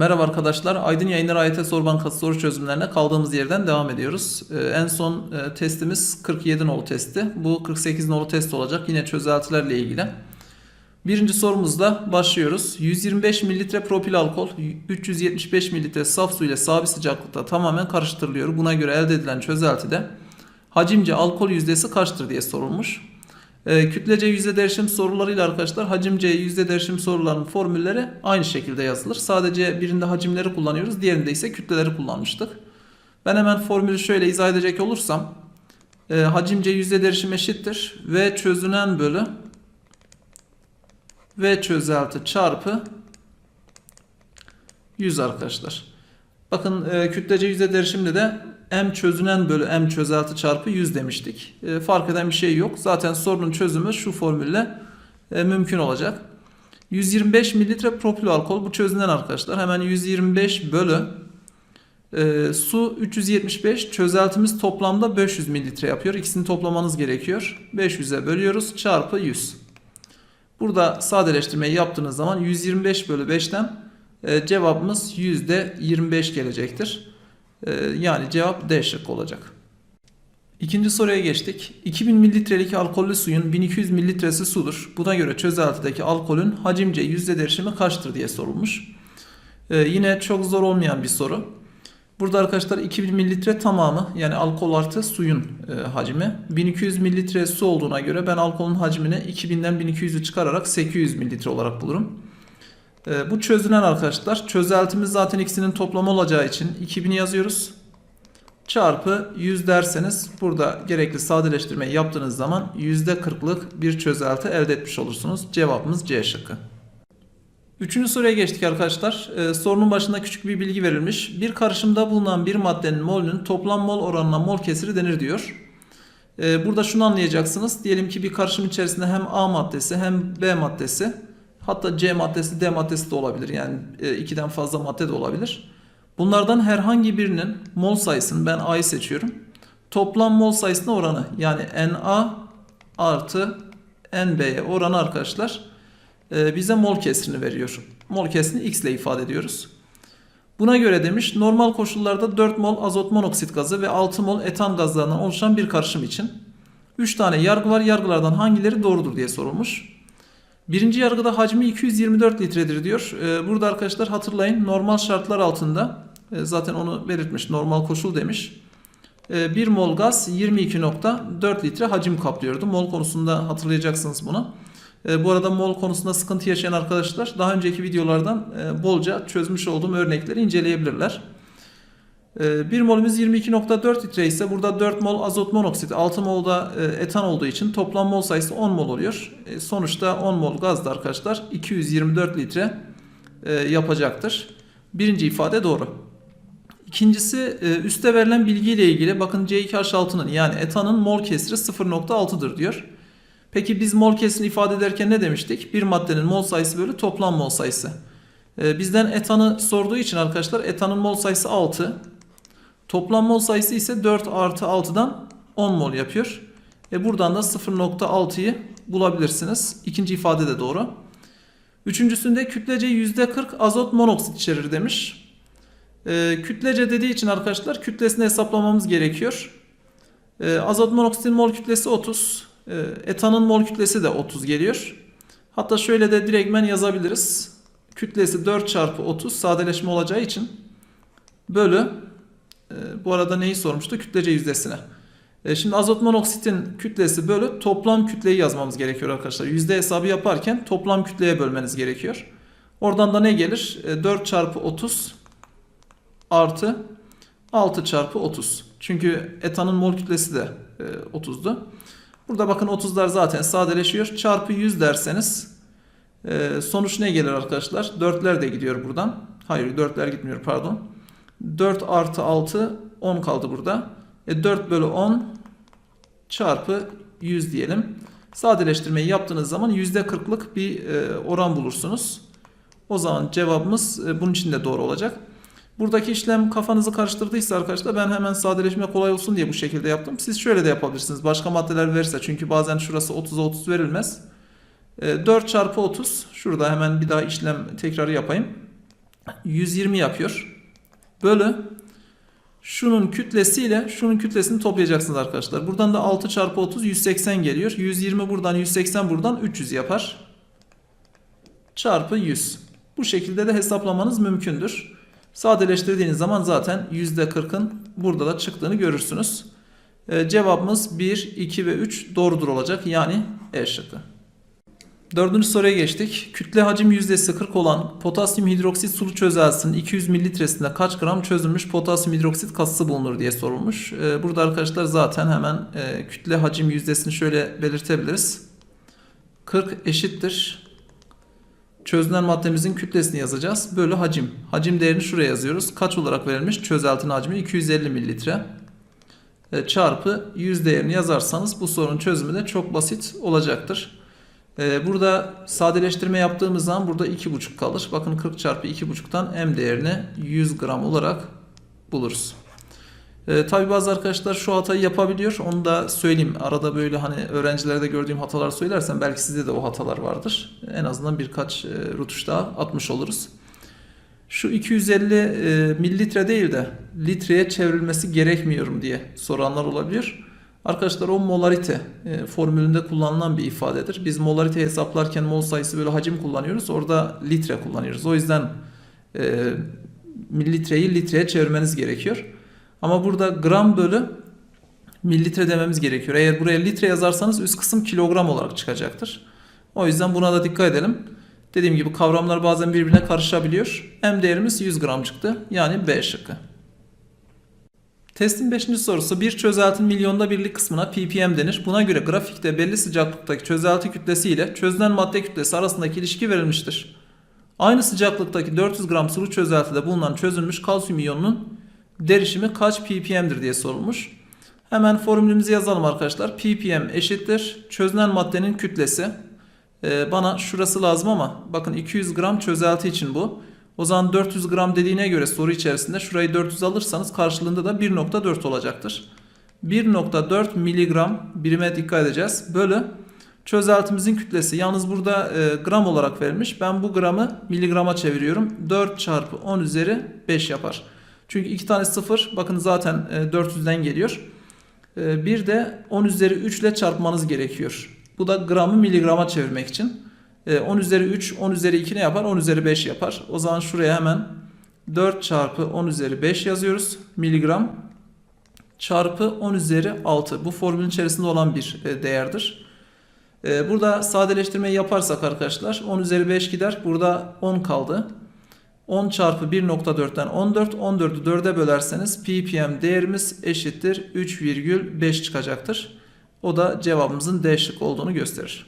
Merhaba arkadaşlar. Aydın Yayınları AYT Soru Bankası soru çözümlerine kaldığımız yerden devam ediyoruz. Ee, en son e, testimiz 47 nolu testti. Bu 48 nolu test olacak. Yine çözeltilerle ilgili. Birinci sorumuzda başlıyoruz. 125 mililitre propil alkol 375 mililitre saf su ile sabit sıcaklıkta tamamen karıştırılıyor. Buna göre elde edilen çözeltide hacimce alkol yüzdesi kaçtır diye sorulmuş. E, kütlece yüzde derişim sorularıyla arkadaşlar hacimce yüzde derişim sorularının formülleri aynı şekilde yazılır. Sadece birinde hacimleri kullanıyoruz, diğerinde ise kütleleri kullanmıştık. Ben hemen formülü şöyle izah edecek olursam e, hacimce yüzde derişim eşittir ve çözünen bölü ve çözelti çarpı 100 arkadaşlar. Bakın e, kütlece yüzde derişimde de m çözünen bölü m çözelti çarpı 100 demiştik. E, fark eden bir şey yok. Zaten sorunun çözümü şu formülle e, mümkün olacak. 125 mililitre propil alkol bu çözünen arkadaşlar. Hemen 125 bölü e, su 375 çözeltimiz toplamda 500 mililitre yapıyor. İkisini toplamanız gerekiyor. 500'e bölüyoruz çarpı 100. Burada sadeleştirmeyi yaptığınız zaman 125 bölü 5'ten e, cevabımız %25 gelecektir. E, yani cevap D şıkkı olacak. İkinci soruya geçtik. 2000 mililitrelik alkollü suyun 1200 mililitresi sudur. Buna göre çözeltideki alkolün hacimce yüzde derişimi kaçtır diye sorulmuş. E, yine çok zor olmayan bir soru. Burada arkadaşlar 2000 mililitre tamamı yani alkol artı suyun e, hacmi. 1200 mililitre su olduğuna göre ben alkolün hacmini 2000'den 1200'ü çıkararak 800 mililitre olarak bulurum. E, bu çözünen arkadaşlar. Çözeltimiz zaten ikisinin toplamı olacağı için 2000'i yazıyoruz. Çarpı 100 derseniz burada gerekli sadeleştirmeyi yaptığınız zaman %40'lık bir çözelti elde etmiş olursunuz. Cevabımız C şıkkı. Üçüncü soruya geçtik arkadaşlar. Ee, sorunun başında küçük bir bilgi verilmiş. Bir karışımda bulunan bir maddenin molünün toplam mol oranına mol kesiri denir diyor. Ee, burada şunu anlayacaksınız. Diyelim ki bir karışım içerisinde hem A maddesi hem B maddesi hatta C maddesi D maddesi de olabilir. Yani e, ikiden fazla madde de olabilir. Bunlardan herhangi birinin mol sayısını ben A'yı seçiyorum. Toplam mol sayısına oranı yani Na artı NB'ye oranı arkadaşlar e, bize mol kesirini veriyor. Mol kesirini X ile ifade ediyoruz. Buna göre demiş normal koşullarda 4 mol azot monoksit gazı ve 6 mol etan gazlarından oluşan bir karışım için 3 tane yargı var. Yargılardan hangileri doğrudur diye sorulmuş. Birinci yargıda hacmi 224 litredir diyor. E, Burada arkadaşlar hatırlayın normal şartlar altında e, zaten onu belirtmiş normal koşul demiş. 1 mol gaz 22.4 litre hacim kaplıyordu. Mol konusunda hatırlayacaksınız bunu. E, bu arada mol konusunda sıkıntı yaşayan arkadaşlar daha önceki videolardan e, bolca çözmüş olduğum örnekleri inceleyebilirler. E, 1 molümüz 22.4 litre ise burada 4 mol azot monoksit 6 mol da e, etan olduğu için toplam mol sayısı 10 mol oluyor. E, sonuçta 10 mol gaz da arkadaşlar 224 litre e, yapacaktır. Birinci ifade doğru. İkincisi üste verilen bilgiyle ilgili bakın C2H6'nın yani etanın mol kesiri 0.6'dır diyor. Peki biz mol kesini ifade ederken ne demiştik? Bir maddenin mol sayısı bölü toplam mol sayısı. Ee, bizden etanı sorduğu için arkadaşlar etanın mol sayısı 6. Toplam mol sayısı ise 4 artı 6'dan 10 mol yapıyor. E buradan da 0.6'yı bulabilirsiniz. İkinci ifade de doğru. Üçüncüsünde kütlece %40 azot monoksit içerir demiş. E, kütlece dediği için arkadaşlar kütlesini hesaplamamız gerekiyor. E, azot monoksitin mol kütlesi 30. E, etanın mol kütlesi de 30 geliyor. Hatta şöyle de direktmen yazabiliriz. Kütlesi 4 çarpı 30 sadeleşme olacağı için bölü e, bu arada neyi sormuştu? Kütlece yüzdesine. E, şimdi azot monoksitin kütlesi bölü toplam kütleyi yazmamız gerekiyor arkadaşlar. Yüzde hesabı yaparken toplam kütleye bölmeniz gerekiyor. Oradan da ne gelir? E, 4 çarpı 30 artı 6 çarpı 30. Çünkü etanın mol kütlesi de e, 30'du. Burada bakın 30'lar zaten sadeleşiyor. Çarpı 100 derseniz e, sonuç ne gelir arkadaşlar? 4'ler de gidiyor buradan. Hayır 4'ler gitmiyor pardon. 4 artı 6 10 kaldı burada. E, 4 bölü 10 çarpı 100 diyelim. Sadeleştirmeyi yaptığınız zaman %40'lık bir e, oran bulursunuz. O zaman cevabımız e, bunun için de doğru olacak. Buradaki işlem kafanızı karıştırdıysa arkadaşlar ben hemen sadeleşme kolay olsun diye bu şekilde yaptım. Siz şöyle de yapabilirsiniz. Başka maddeler verirse çünkü bazen şurası 30'a 30 verilmez. 4 çarpı 30 şurada hemen bir daha işlem tekrarı yapayım. 120 yapıyor. Bölü şunun kütlesiyle şunun kütlesini toplayacaksınız arkadaşlar. Buradan da 6 çarpı 30 180 geliyor. 120 buradan 180 buradan 300 yapar. Çarpı 100. Bu şekilde de hesaplamanız mümkündür. Sadeleştirdiğiniz zaman zaten %40'ın burada da çıktığını görürsünüz. Ee, cevabımız 1, 2 ve 3 doğrudur olacak. Yani E şıkkı. Dördüncü soruya geçtik. Kütle hacim yüzdesi 40 olan potasyum hidroksit sulu çözeltisinin 200 mililitresinde kaç gram çözülmüş potasyum hidroksit katısı bulunur diye sorulmuş. Ee, Burada arkadaşlar zaten hemen e, kütle hacim yüzdesini şöyle belirtebiliriz. 40 eşittir. Çözünen maddemizin kütlesini yazacağız. Bölü hacim. Hacim değerini şuraya yazıyoruz. Kaç olarak verilmiş? Çözeltinin hacmi 250 mililitre. E, Çarpı 100 değerini yazarsanız bu sorunun çözümü de çok basit olacaktır. Ee, Burada sadeleştirme yaptığımız zaman burada 2,5 kalır. Bakın 40 çarpı 2,5'tan M değerini 100 gram olarak buluruz. Ee, tabii bazı arkadaşlar şu hatayı yapabiliyor. Onu da söyleyeyim. Arada böyle hani öğrencilerde gördüğüm hatalar söylersem belki sizde de o hatalar vardır. En azından birkaç e, rutuş daha atmış oluruz. Şu 250 e, mililitre değil de litreye çevrilmesi gerekmiyorum diye soranlar olabilir. Arkadaşlar o molarite e, formülünde kullanılan bir ifadedir. Biz molarite hesaplarken mol sayısı böyle hacim kullanıyoruz. Orada litre kullanıyoruz. O yüzden e, mililitreyi litreye çevirmeniz gerekiyor. Ama burada gram bölü mililitre dememiz gerekiyor. Eğer buraya litre yazarsanız üst kısım kilogram olarak çıkacaktır. O yüzden buna da dikkat edelim. Dediğim gibi kavramlar bazen birbirine karışabiliyor. M değerimiz 100 gram çıktı. Yani B şıkkı. Testin 5. sorusu bir çözeltinin milyonda birlik kısmına ppm denir. Buna göre grafikte belli sıcaklıktaki çözelti kütlesi ile çözünen madde kütlesi arasındaki ilişki verilmiştir. Aynı sıcaklıktaki 400 gram sulu çözeltide bulunan çözülmüş kalsiyum iyonunun derişimi kaç ppm'dir diye sorulmuş. Hemen formülümüzü yazalım arkadaşlar. ppm eşittir çözünen maddenin kütlesi. Ee, bana şurası lazım ama bakın 200 gram çözelti için bu. O zaman 400 gram dediğine göre soru içerisinde şurayı 400 alırsanız karşılığında da 1.4 olacaktır. 1.4 miligram birime dikkat edeceğiz. Bölü çözeltimizin kütlesi. Yalnız burada e, gram olarak verilmiş. Ben bu gramı miligrama çeviriyorum. 4 çarpı 10 üzeri 5 yapar. Çünkü iki tane sıfır bakın zaten e, 400'den geliyor. E, bir de 10 üzeri 3 ile çarpmanız gerekiyor. Bu da gramı miligrama çevirmek için. E, 10 üzeri 3, 10 üzeri 2 ne yapar? 10 üzeri 5 yapar. O zaman şuraya hemen 4 çarpı 10 üzeri 5 yazıyoruz. Miligram çarpı 10 üzeri 6. Bu formülün içerisinde olan bir e, değerdir. E, Burada sadeleştirmeyi yaparsak arkadaşlar 10 üzeri 5 gider. Burada 10 kaldı. 10 çarpı 1.4'ten 14. 14'ü 4'e bölerseniz ppm değerimiz eşittir 3,5 çıkacaktır. O da cevabımızın D şık olduğunu gösterir.